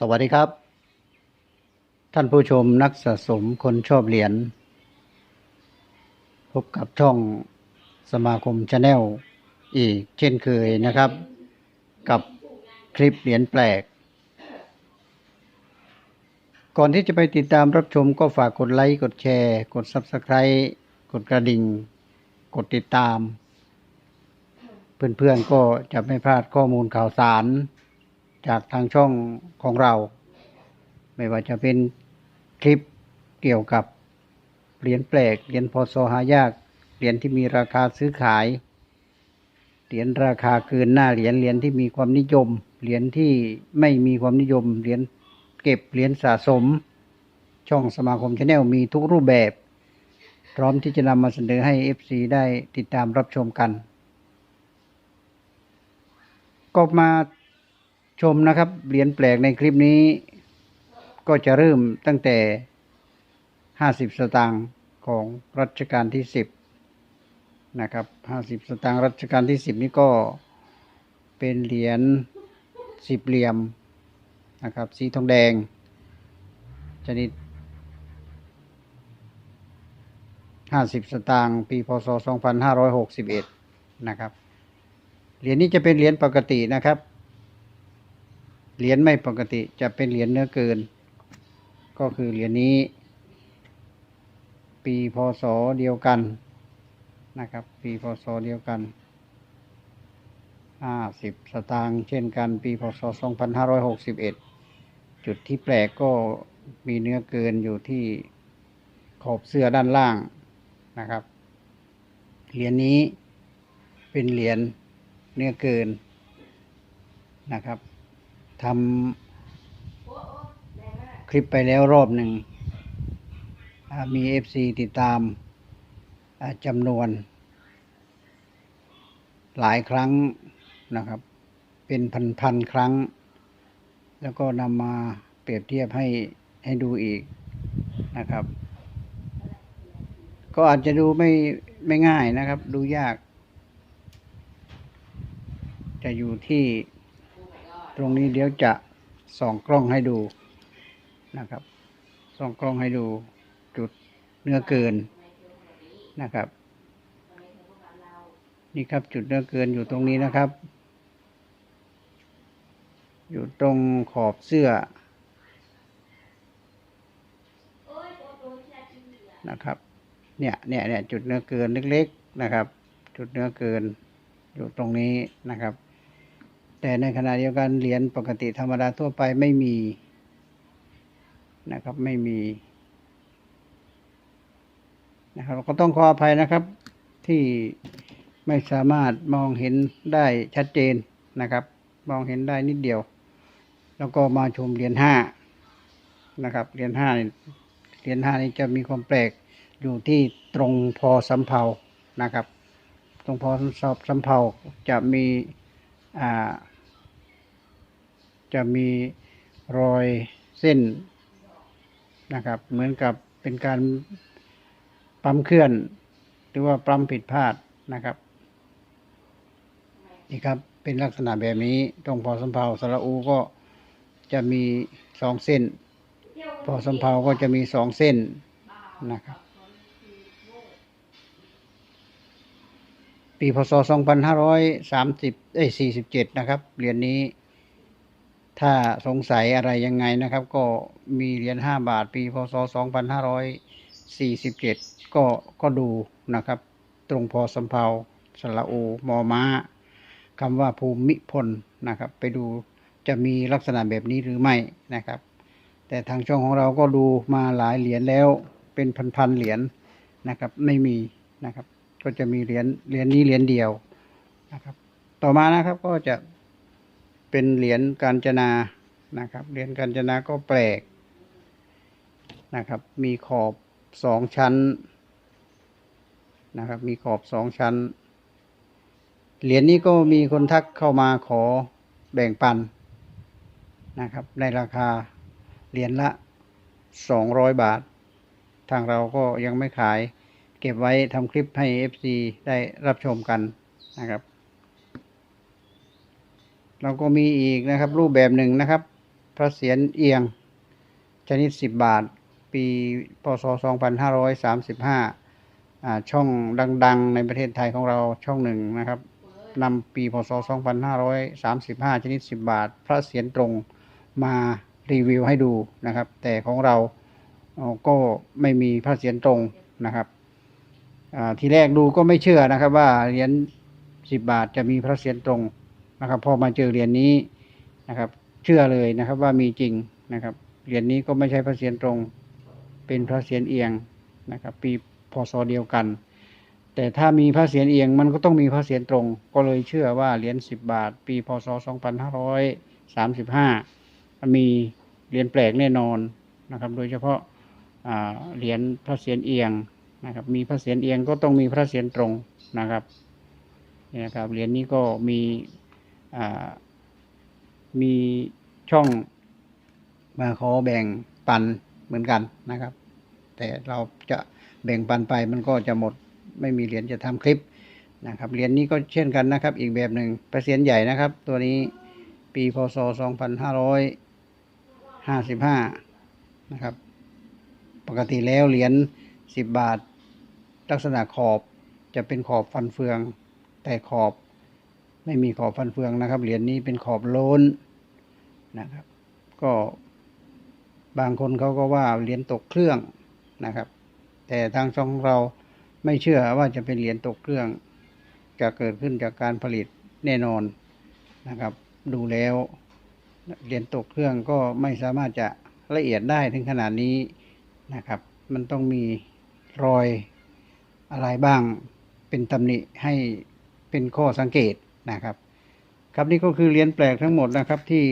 สวัสดีครับ ท่านผู้ชมนักสะสมคนชอบเหรียญพบกับช่องสมาคมชาแนลอีกเช่นเคยนะครับ กับคลิปเหรียญแปลก ก่อนที่จะไปติดตามรับชมก็ฝากกดไลค์ กดแชร์ กด Subscribe กดกระดิ่ง กดติดตาม เพื่อนๆก็จะไม่พลาดข้อมูลข่าวสาร จากทางช่องของเรา ไม่ว่าจะเป็นคลิปเกี่ยวกับเหรียญแปลกเหรียญพศหายากเหรียญที่มีราคาซื้อขายเหรียญราคาเกินหน้าเหรียญเหรียญที่มีความนิยมเหรียญที่ไม่มีความนิยมเหรียญเก็บเหรียญสะสม ช่องสมาคมชาแนลมีทุกรูปแบบ พร้อมที่จะนำมาเสนอให้ FC ได้ติดตามรับชมกัน ก็มา ชมนะครับเหรียญแปลกในคลิปนี้ ก็จะเริ่มตั้งแต่ห้าสิบสตางค์ของรัชกาลที่สิบนะครับห้าสิบสตางค์รัชกาลที่สิบนี้ก็เป็นเหรียญสิบเหลี่ยมนะครับ สีทองแดง ชนิดห้าสิบสตางค์ปี พศสองพันห้าร้อยหกสิบเอ็ดนะครับ เหรียญนี้จะเป็นเหรียญปกตินะครับ เหรียญไม่ปกติจะเป็นเหรียญเนื้อเกิน ก็คือเหรียญนี้ ปีพศเดียวกันนะครับ ปีพศเดียวกันห้าสิบสตางค์เช่นกัน ปีพศสองพันห้าร้อยหกสิบเอ็ดจุดที่แปลกก็มีเนื้อเกินอยู่ที่ขอบเสื้อด้านล่างนะครับ เหรียญนี้เป็นเหรียญเนื้อเกินนะครับ ทำคลิปไปแล้วรอบหนึ่งมีเอฟซีติดตามจำนวน หลายครั้งนะครับ เป็นพันๆครั้ง แล้วก็นำมาเปรียบเทียบให้ให้ดูอีกนะครับ ก็อาจจะดูไม่ไม่ง่ายนะครับ ดูยาก จะอยู่ที่ ตรงนี้เดี๋ยวจะส่องกล้องให้ดูนะครับ ส่องกล้องให้ดูจุดเนื้อเกินนะครับ นี่ครับจุดเนื้อเกินอยู่ตรงนี้นะครับ อยู่ตรงขอบเสื้อนะครับ เนี่ยเนี่ยเนี่ยจุดเนื้อเกินเล็กๆนะครับ จุดเนื้อเกินอยู่ตรงนี้นะครับ แต่ในขณะเดียวกันเหรียญปกติธรรมดาทั่วไปไม่มีนะครับไม่มีนะครับก็ต้องขออภัยนะครับที่ไม่สามารถมองเห็นได้ชัดเจนนะครับ มองเห็นได้นิดเดียว แล้วก็มาชมเหรียญห้านะครับเหรียญห้านี่เหรียญห้านี่จะมีความแปลกอยู่ที่ตรงพอสำเภานะครับ ตรงพอสอบสำเภาจะมีอ่า จะมีรอยเส้นนะครับ เหมือนกับเป็นการปั๊มเคลื่อน หรือว่าปั๊มผิดพลาดนะครับ นี่ครับเป็นลักษณะแบบนี้ตรงพอสำเภาสระอูก็จะมีสองเส้น พอสำเภาก็จะมีสองเส้นนะครับปีพศ 2530 เอ้ย47 นะครับ เหรียญนี้ ถ้าสงสัยอะไรยังไงนะครับ ก็มีเหรียญ5บาทปีพศ2547ก็ก็ดูนะครับ ตรงพอสำเภาสระโอมอม้าคำว่าภูมิพลนะครับ ไปดูจะมีลักษณะแบบนี้หรือไม่นะครับ แต่ทางช่องของเราก็ดูมาหลายเหรียญแล้วเป็นพันๆเหรียญนะครับ ไม่มีนะครับ ก็จะมีเหรียญเหรียญนี้เหรียญเดียวนะครับ ต่อมานะครับก็จะ เป็นเหรียญกาญจนานะครับเหรียญกาญจนาก็แปลกนะครับ มีขอบสองชั้นนะครับ มีขอบสองชั้น เหรียญนี้ก็มีคนทักเข้ามาขอแบ่งปันนะครับ ในราคาเหรียญละสองร้อยบาท ทางเราก็ยังไม่ขาย เก็บไว้ทำคลิปให้ FC ได้รับชมกันนะครับ เราก็มีอีกนะครับ รูปแบบหนึ่งนะครับ พระเศียรเอียง ชนิด 10 บาท ปีพศ 2535อ่าช่องดัง ๆ ในประเทศไทยของเราช่องหนึ่งนะครับนำปีพศ 2535 ชนิด 10 บาท พระเศียรตรงมารีวิวให้ดูนะครับ แต่ของเราก็ไม่มีพระเศียรตรงนะครับทีแรกดูก็ไม่เชื่อนะครับว่าเหรียญ10 บาทจะมีพระเศียรตรง นะครับพอมาเจอเหรียญนี้นะครับ เชื่อเลยนะครับว่ามีจริงนะครับเหรียญนี้ก็ไม่ใช่พระเศียรตรงเป็นพระเศียรเอียงนะครับ ปีพศเดียวกัน แต่ถ้ามีพระเศียรเอียงมันก็ต้องมีพระเศียรตรง ก็เลยเชื่อว่าเหรียญ10บาท ปีพศ2535มีเหรียญแปลกแน่นอนนะครับ โดยเฉพาะอ่าเหรียญพระเศียรเอียงนะครับ มีพระเศียรเอียงก็ต้องมีพระเศียรตรงนะครับนี่นะครับเหรียญนี้ก็มี มีช่องมาขอแบ่งปันเหมือนกันนะครับ แต่เราจะแบ่งปันไปมันก็จะหมดไม่มีเหรียญจะทำคลิปนะครับเหรียญนี้ก็เช่นกันนะครับ อีกแบบหนึ่งพระเศียรใหญ่นะครับ ตัวนี้ปีพศ 2555 นะครับ ปกติแล้วเหรียญ10 บาท ลักษณะขอบจะเป็นขอบฟันเฟือง แต่ขอบ ไม่มีขอบฟันเฟืองนะครับ เหรียญนี้เป็นขอบโลนนะครับ ก็บางคนเขาก็ว่าเหรียญตกเครื่องนะครับ แต่ทางช่องเราไม่เชื่อว่าจะเป็นเหรียญตกเครื่อง จะเกิดขึ้นจากการผลิตแน่นอนนะครับ ดูแล้วเหรียญตกเครื่องก็ไม่สามารถจะละเอียดได้ถึงขนาดนี้นะครับ มันต้องมีรอยอะไรบ้างเป็นตำหนิให้เป็นข้อสังเกต นะครับ ครับนี่ก็คือเหรียญแปลกทั้งหมดนะครับที่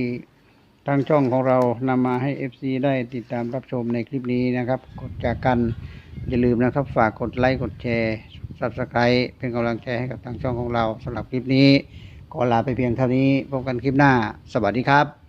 ทางช่องของเรานำมาให้ FC ได้ติดตามรับชมในคลิปนี้นะครับ กดจากกันอย่าลืมนะครับ ฝากกดไลค์กดแชร์ Subscribe เป็นกำลังใจให้กับทางช่องของเราสำหรับคลิปนี้ขอลาไปเพียงเท่านี้พบกันคลิปหน้า สวัสดีครับ